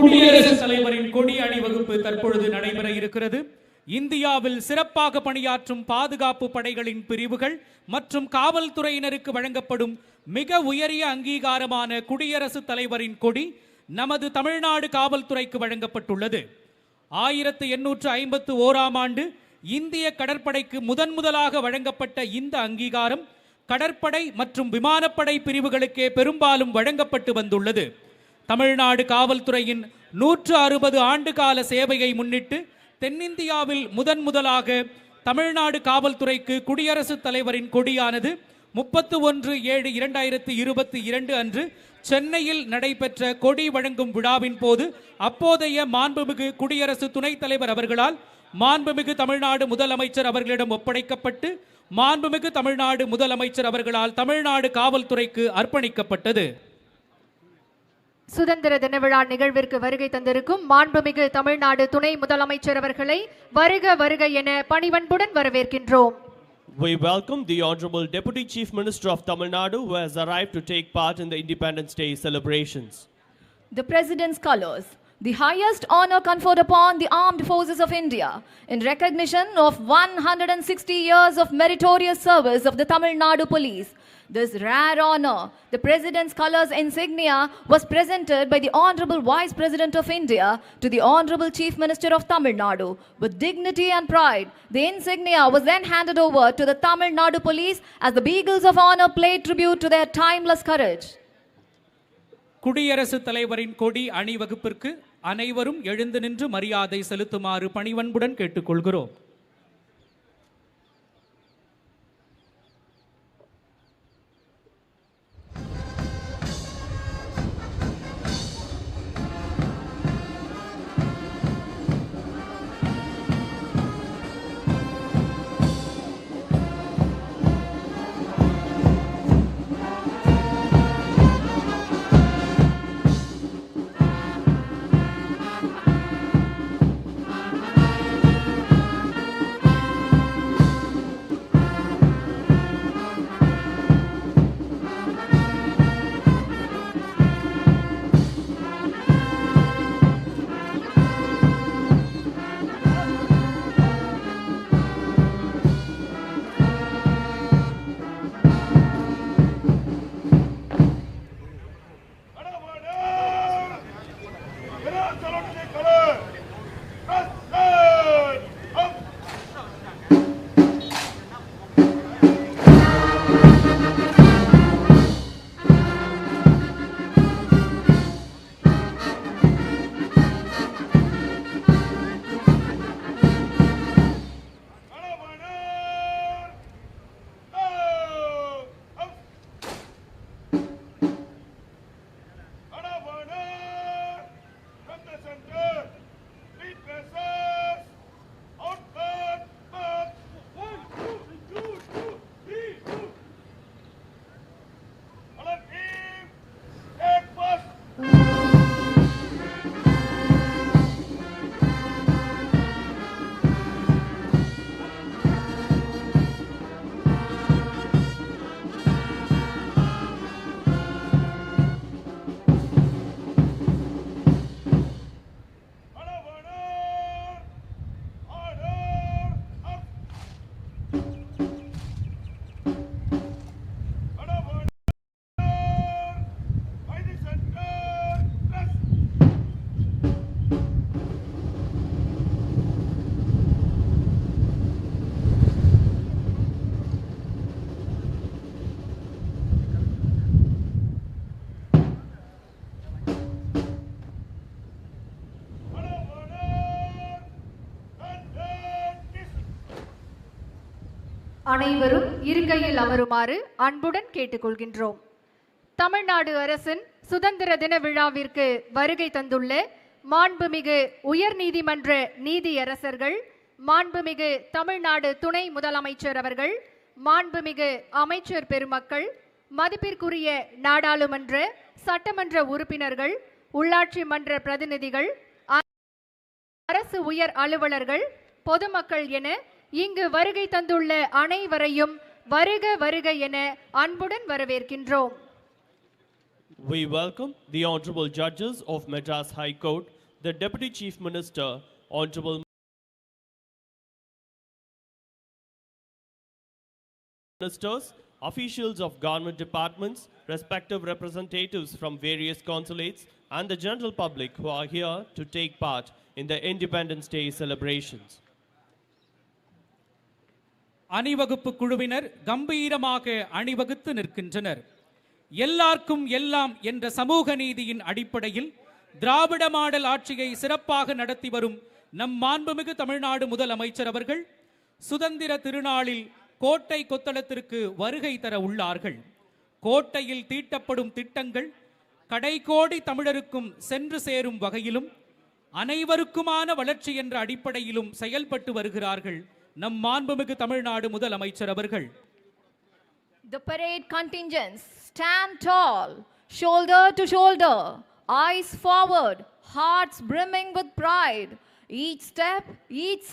குடியரசுத் தலைவரின் கொடி அணிவகுப்பு தற்பொழுது நடைபெற இருக்கிறது. இந்தியாவில் சிறப்பாக பணியாற்றும் பாதுகாப்பு படைகளின் பிரிவுகள் மற்றும் காவல்துறையினருக்கு வழங்கப்படும் மிக உயரிய அங்கீகாரமான குடியரசுத் தலைவரின் கொடி நமது தமிழ்நாடு காவல்துறைக்கு வழங்கப்பட்டுள்ளது. ஆயிரத்து எண்ணூற்று ஐம்பத்து ஓராம் ஆண்டு இந்திய கடற்படைக்கு முதன் முதலாக வழங்கப்பட்ட இந்த அங்கீகாரம் கடற்படை மற்றும் விமானப்படை பிரிவுகளுக்கே பெரும்பாலும் வழங்கப்பட்டு வந்துள்ளது. தமிழ்நாடு காவல்துறையின் நூற்று அறுபது ஆண்டு கால சேவையை முன்னிட்டு தென்னிந்தியாவில் முதன் முதலாக தமிழ்நாடு காவல்துறைக்கு குடியரசுத் தலைவரின் கொடியானது முப்பத்து ஒன்று ஏழு இரண்டாயிரத்தி இருபத்தி இரண்டு அன்று சென்னையில் நடைபெற்ற கொடி வழங்கும் விழாவின் போது அப்போதைய மாண்புமிகு குடியரசு துணைத் தலைவர் அவர்களால் மாண்புமிகு தமிழ்நாடு முதலமைச்சர் அவர்களிடம் ஒப்படைக்கப்பட்டு மாண்புமிகு தமிழ்நாடு முதலமைச்சர் அவர்களால் தமிழ்நாடு காவல்துறைக்கு அர்ப்பணிக்கப்பட்டது. சுதந்திர தின விழா நிகழ்விற்கு வருகை தந்திருக்கும் மாண்புமிகு தமிழ்நாடு துணை முதலமைச்சர் அவர்களை வருக வருக என பணிவன்புடன் வரவேற்கின்றோம் We welcome the Honorable Deputy Chief Minister of Tamil Nadu who has arrived to take part in the Independence Day celebrations. the President's colors, the highest honor conferred upon the armed forces of India in recognition of 160 years of meritorious service of the Tamil Nadu police. This rare honor, the President's colors insignia, was presented by the Honorable Vice President of India to the Honorable Chief Minister of Tamil Nadu. With dignity and pride, the insignia was then handed over to the Tamil Nadu police as the Beagles of Honor paid tribute to their timeless courage. குடியரசுத் தலைவரின் கொடி அணிவகுப்பிற்கு அனைவரும் எழுந்து நின்று மரியாதை செலுத்துமாறு பணிவன்புடன் கேட்டுக்கொள்கிறோம் அனைவரும் இருக்கையில் அமருமாறு அன்புடன் கேட்டுக்கொள்கின்றோம். தமிழ்நாடு அரசின் சுதந்திர தின விழாவிற்கு வருகை தந்துள்ள மாண்புமிகு உயர்நீதிமன்ற நீதியரசர்கள் மாண்புமிகு தமிழ்நாடு துணை முதலமைச்சர் அவர்கள் மாண்புமிகு அமைச்சர் பெருமக்கள் மதிப்பிற்குரிய நாடாளுமன்ற சட்டமன்ற உறுப்பினர்கள் உள்ளாட்சி மன்ற பிரதிநிதிகள் அரசு உயர் அலுவலர்கள் பொதுமக்கள் என இங்கு வருகை தந்துள்ள அனைவரையும் வருக வருக என அன்புடன் வரவேற்கின்றோம் We welcome the Honorable Judges of Madras High Court, the Deputy Chief Minister, Honorable Ministers, officials of government departments, respective representatives from various consulates, and the general public who are here to take part in the Independence Day celebrations. அணிவகுப்பு குழுவினர் கம்பீரமாக அணிவகுத்து நிற்கின்றனர். எல்லார்க்கும் எல்லாம் என்ற சமூக நீதியின் அடிப்படையில் திராவிட model ஆட்சியை சிறப்பாக நடத்தி வரும் நம் மாண்புமிகு தமிழ்நாடு முதலமைச்சர் அவர்கள் சுதந்திர திருநாளில் கோட்டை கொத்தளத்திற்கு வருகை தர உள்ளார்கள். கோட்டையில் தீட்டப்படும் திட்டங்கள் கடைகோடி தமிழருக்கும் சென்று சேரும் வகையிலும் அனைவருக்குமான வளர்ச்சி என்ற அடிப்படையிலும் செயல்பட்டு வருகிறார்கள். நம் மாண்புமிகு தமிழ்நாடு முதலமைச்சர் அவர்கள் The parade contingents stand tall, shoulder to shoulder, eyes forward, hearts brimming with pride. Each step, each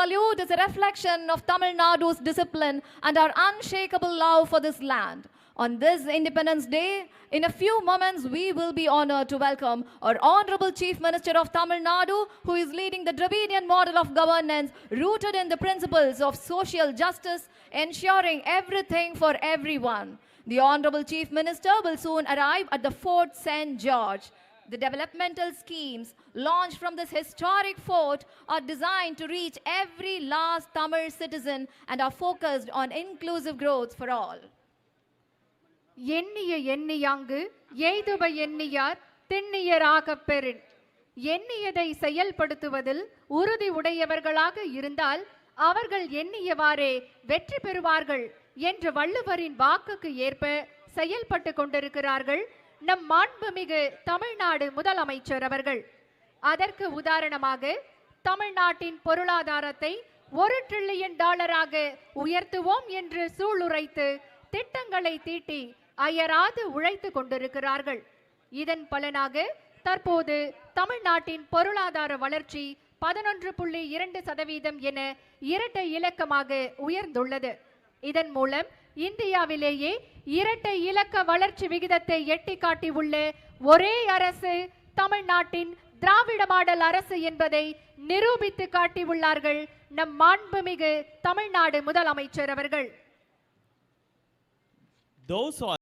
salute is a reflection of Tamil Nadu's discipline and our unshakable love for this land. On this Independence Day, in a few moments, we will be honored to welcome our Honorable Chief Minister of Tamil Nadu, who is leading the Dravidian model of governance rooted in the principles of social justice, ensuring everything for everyone. The Honorable Chief Minister will soon arrive at the Fort St. George. The developmental schemes launched from this historic fort are designed to reach every last Tamil citizen and are focused on inclusive growth for all. எண்ணிய எண்ணியாங்கு எய்துப எண்ணியார் திண்ணியராகப் பெறின். எண்ணியதை செயல்படுத்துவதில் உறுதி உடையவர்களாக இருந்தால் அவர்கள் எண்ணியவாறே வெற்றி பெறுவார்கள் என்ற வள்ளுவரின் வாக்குக்கு ஏற்ப செயல்பட்டு கொண்டிருக்கிறார்கள் நம் மாண்புமிகு தமிழ்நாடு முதலமைச்சர் அவர்கள். அதற்கு உதாரணமாக தமிழ்நாட்டின் பொருளாதாரத்தை ஒரு டிரில்லியன் டாலராக உயர்த்துவோம் என்று சூளுரைத்து திட்டங்களை தீட்டி அயராது உழைத்து கொண்டிருக்கிறார்கள். இதன் பலனாக தற்போது தமிழ்நாட்டின் பொருளாதார வளர்ச்சி பதினொன்று புள்ளி இரண்டு சதவீதம் என இரட்டை இலக்கமாக உயர்ந்துள்ளது. இதன் மூலம் இந்தியாவிலேயே இரட்டை இலக்க வளர்ச்சி விகிதத்தை எட்டி காட்டியுள்ள ஒரே அரசு தமிழ்நாட்டின் திராவிட மாடல் அரசு என்பதை நிரூபித்து காட்டியுள்ளார்கள் நம் மாண்புமிகு தமிழ்நாடு முதலமைச்சர் அவர்கள். Those who are